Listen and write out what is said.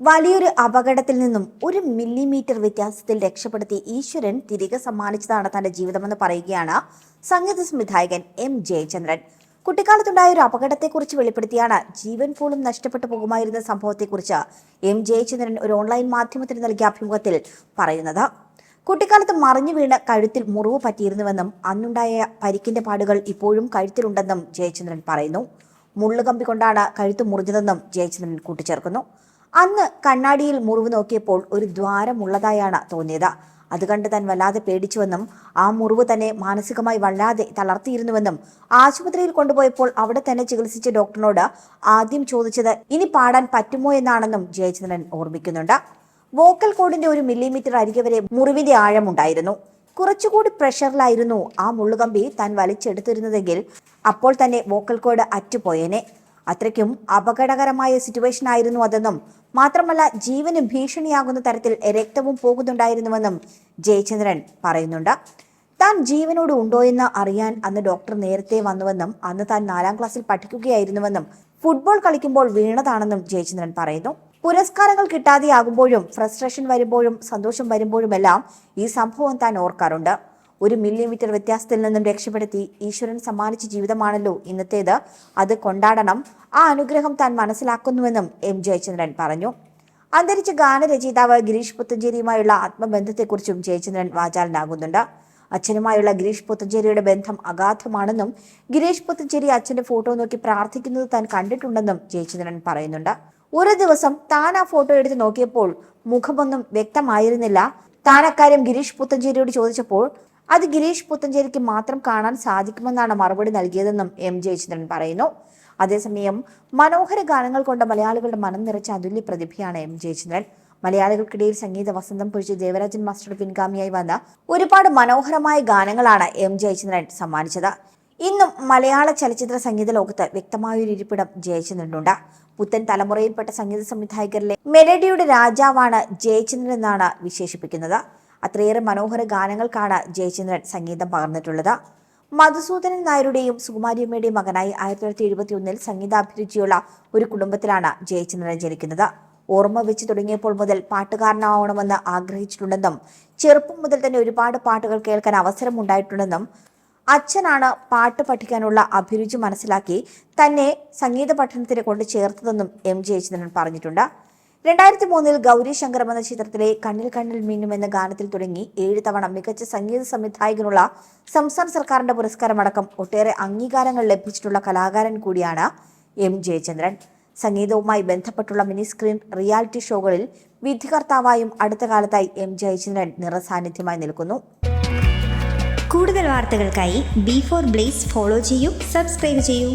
വലിയൊരു അപകടത്തിൽ നിന്നും ഒരു മില്ലിമീറ്റർ വ്യത്യാസത്തിൽ രക്ഷപ്പെടുത്തി ഈശ്വരൻ തിരികെ സമ്മാനിച്ചതാണ് തന്റെ ജീവിതമെന്ന് പറയുകയാണ് സംഗീത സംവിധായകൻ എം ജയചന്ദ്രൻ. കുട്ടിക്കാലത്തുണ്ടായ ഒരു അപകടത്തെക്കുറിച്ച് വെളിപ്പെടുത്തിയാണ് ജീവൻ പോലും നഷ്ടപ്പെട്ടു പോകുമായിരുന്ന സംഭവത്തെക്കുറിച്ച് എം ജയചന്ദ്രൻ ഒരു ഓൺലൈൻ മാധ്യമത്തിന് നൽകിയ അഭിമുഖത്തിൽ പറയുന്നത്. കുട്ടിക്കാലത്ത് മറിഞ്ഞു വീണ് കഴുത്തിൽ മുറിവ് പറ്റിയിരുന്നുവെന്നും അന്നുണ്ടായ പരിക്കിന്റെ പാടുകൾ ഇപ്പോഴും കഴുത്തിലുണ്ടെന്നും ജയചന്ദ്രൻ പറയുന്നു. മുള്ളുകമ്പി കൊണ്ടാണ് കഴുത്ത് മുറിഞ്ഞതെന്നും ജയചന്ദ്രൻ കൂട്ടിച്ചേർക്കുന്നു. അന്ന് കണ്ണാടിയിൽ മുറിവ് നോക്കിയപ്പോൾ ഒരു ദ്വാരമുള്ളതായാണ് തോന്നിയത്. അത് കണ്ട് താൻ വല്ലാതെ പേടിച്ചുവെന്നും ആ മുറിവ് തന്നെ മാനസികമായി വല്ലാതെ തളർത്തിയിരുന്നുവെന്നും ആശുപത്രിയിൽ കൊണ്ടുപോയപ്പോൾ അവിടെ തന്നെ ചികിത്സിച്ച ഡോക്ടറിനോട് ആദ്യം ചോദിച്ചത് ഇനി പാടാൻ പറ്റുമോ എന്നാണെന്നും ജയചന്ദ്രൻ ഓർമ്മിക്കുന്നുണ്ട്. വോക്കൽ കോഡിന്റെ ഒരു മില്ലിമീറ്റർ അരികെ വരെ മുറിവിന്റെ ആഴമുണ്ടായിരുന്നു. കുറച്ചുകൂടി പ്രഷറിലായിരുന്നു ആ മുള്ളുകമ്പി താൻ വലിച്ചെടുത്തിരുന്നതെങ്കിൽ അപ്പോൾ തന്നെ വോക്കൽ കോഡ് അറ്റുപോയേനെ. അത്രയ്ക്കും അപകടകരമായ സിറ്റുവേഷൻ ആയിരുന്നു അതെന്നും മാത്രമല്ല ജീവന് ഭീഷണിയാകുന്ന തരത്തിൽ രക്തവും പോകുന്നുണ്ടായിരുന്നുവെന്നും ജയചന്ദ്രൻ പറയുന്നുണ്ട്. താൻ ജീവനോട് ഉണ്ടോ എന്ന് അറിയാൻ അന്ന് ഡോക്ടർ നേരത്തെ വന്നുവെന്നും അന്ന് താൻ നാലാം ക്ലാസ്സിൽ പഠിക്കുകയായിരുന്നുവെന്നും ഫുട്ബോൾ കളിക്കുമ്പോൾ വീണതാണെന്നും ജയചന്ദ്രൻ പറയുന്നു. പുരസ്കാരങ്ങൾ കിട്ടാതെയാകുമ്പോഴും ഫ്രസ്ട്രേഷൻ വരുമ്പോഴും സന്തോഷം വരുമ്പോഴുമെല്ലാം ഈ സംഭവം താൻ ഓർക്കാറുണ്ട്. ഒരു മില്ലിമീറ്റർ വ്യത്യാസത്തിൽ നിന്നും രക്ഷപ്പെടുത്തി ഈശ്വരൻ സമ്മാനിച്ച ജീവിതമാണല്ലോ ഇന്നത്തേത്. അത് കൊണ്ടാടണം. ആ അനുഗ്രഹം താൻ മനസ്സിലാക്കുന്നുവെന്നും എം ജയചന്ദ്രൻ പറഞ്ഞു. അന്തരിച്ച ഗാനരചയിതാവ് ഗിരീഷ് പുത്തഞ്ചേരിയുമായുള്ള ആത്മബന്ധത്തെക്കുറിച്ചും ജയചന്ദ്രൻ വാചാലനാകുന്നുണ്ട്. അച്ഛനുമായുള്ള ഗിരീഷ് പുത്തഞ്ചേരിയുടെ ബന്ധം അഗാധമാണെന്നും ഗിരീഷ് പുത്തഞ്ചേരി അച്ഛന്റെ ഫോട്ടോ നോക്കി പ്രാർത്ഥിക്കുന്നത് താൻ കണ്ടിട്ടുണ്ടെന്നും ജയചന്ദ്രൻ പറയുന്നുണ്ട്. ഒരു ദിവസം താൻ ആ ഫോട്ടോ എടുത്ത് നോക്കിയപ്പോൾ മുഖമൊന്നും വ്യക്തമായിരുന്നില്ല. താൻ അക്കാര്യം ഗിരീഷ് പുത്തഞ്ചേരിയോട് ചോദിച്ചപ്പോൾ അത് ഗിരീഷ് പുത്തഞ്ചേരിക്ക് മാത്രം കാണാൻ സാധിക്കുമെന്നാണ് മറുപടി നൽകിയതെന്നും എം ജയചന്ദ്രൻ പറയുന്നു. അതേസമയം മനോഹര ഗാനങ്ങൾ കൊണ്ട് മലയാളികളുടെ മനം നിറച്ച അതുല്യ പ്രതിഭയാണ് എം ജയചന്ദ്രൻ. മലയാളികൾക്കിടയിൽ സംഗീത വസന്തം പൊഴിച്ച് ദേവരാജൻ മാസ്റ്റർ പിൻഗാമിയായി വന്ന ഒരുപാട് മനോഹരമായ ഗാനങ്ങളാണ് എം ജയചന്ദ്രൻ സമ്മാനിച്ചത്. ഇന്നും മലയാള ചലച്ചിത്ര സംഗീത ലോകത്ത് വ്യക്തമായൊരു ഇരിപ്പിടം ജയചന്ദ്രനുണ്ട്. പുത്തൻ തലമുറയിൽപ്പെട്ട സംഗീത സംവിധായകരിലെ മെലഡിയുടെ രാജാവാണ് ജയചന്ദ്രൻ എന്നാണ് വിശേഷിപ്പിക്കുന്നത്. അത്രയേറെ മനോഹര ഗാനങ്ങൾക്കാണ് ജയചന്ദ്രൻ സംഗീതം പകർന്നിട്ടുള്ളത്. മധുസൂദനൻ നായരുടെയും സുകുമാരിയമ്മയുടെയും മകനായി ആയിരത്തി തൊള്ളായിരത്തി എഴുപത്തി ഒന്നിൽ സംഗീതാഭിരുചിയുള്ള ഒരു കുടുംബത്തിലാണ് ജയചന്ദ്രൻ ജനിക്കുന്നത്. ഓർമ്മ വെച്ച് തുടങ്ങിയപ്പോൾ മുതൽ പാട്ടുകാരനാവണമെന്ന് ആഗ്രഹിച്ചിട്ടുണ്ടെന്നും ചെറുപ്പം മുതൽ തന്നെ ഒരുപാട് പാട്ടുകൾ കേൾക്കാൻ അവസരം അവസരമുണ്ടായിട്ടുണ്ടെന്നും അച്ഛനാണ് പാട്ട് പഠിക്കാനുള്ള അഭിരുചി മനസ്സിലാക്കി തന്നെ സംഗീത പഠനത്തിന് കൊണ്ട് ചേർത്തതെന്നും എം ജയചന്ദ്രൻ പറഞ്ഞിട്ടുണ്ട്. രണ്ടായിരത്തി മൂന്നിൽ ഗൗരി ശങ്കരം എന്ന ചിത്രത്തിലെ കണ്ണിൽ കണ്ണിൽ മീനും എന്ന ഗാനത്തിൽ തുടങ്ങി ഏഴ് തവണ മികച്ച സംഗീത സംവിധായകനുള്ള സംസ്ഥാന സർക്കാരിന്റെ പുരസ്കാരമടക്കം ഒട്ടേറെ അംഗീകാരങ്ങൾ ലഭിച്ചിട്ടുള്ള കലാകാരൻ കൂടിയാണ് എം ജയചന്ദ്രൻ. സംഗീതവുമായി ബന്ധപ്പെട്ടുള്ള മിനി സ്ക്രീൻ റിയാലിറ്റി ഷോകളിൽ വിധികർത്താവായും അടുത്ത കാലത്തായി എം ജയചന്ദ്രൻ നിറസാന്നിധ്യമായി നിൽക്കുന്നു. കൂടുതൽ വാർത്തകൾക്കായി ബി ഫോർ ബ്ലേസ് ഫോളോ ചെയ്യൂ സബ്സ്ക്രൈബ് ചെയ്യൂ.